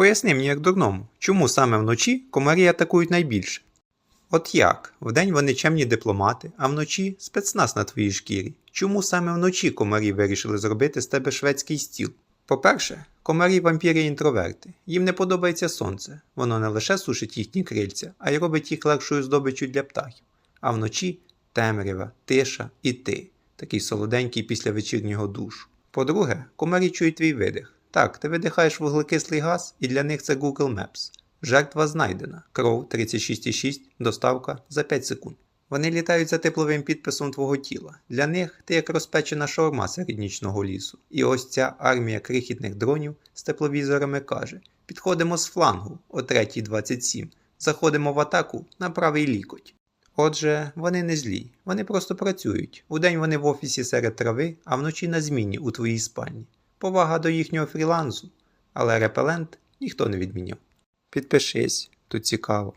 Поясни мені як дурному, чому саме вночі комарі атакують найбільше? От як? Вдень вони чемні дипломати, а вночі спецназ на твоїй шкірі. Чому саме вночі комарі вирішили зробити з тебе шведський стіл? По-перше, комарі вампіри інтроверти. Їм не подобається сонце. Воно не лише сушить їхні крильця, а й робить їх легшою здобиччю для птахів. А вночі темрява, тиша і ти, такий солоденький після вечірнього душу. По-друге, комарі чують твій видих. Так, ти видихаєш вуглекислий газ, і для них це Google Maps. Жертва знайдена. Кров 36,6, доставка за 5 секунд. Вони літають за тепловим підписом твого тіла. Для них ти як розпечена шаурма серед нічного лісу. І ось ця армія крихітних дронів з тепловізорами каже: підходимо з флангу о 3.27, заходимо в атаку на правий лікоть. Отже, вони не злі, вони просто працюють. Удень вони в офісі серед трави, а вночі на зміні у твоїй спальні. Повага до їхнього фрілансу, але репелент ніхто не відміняв. Підпишись, тут цікаво.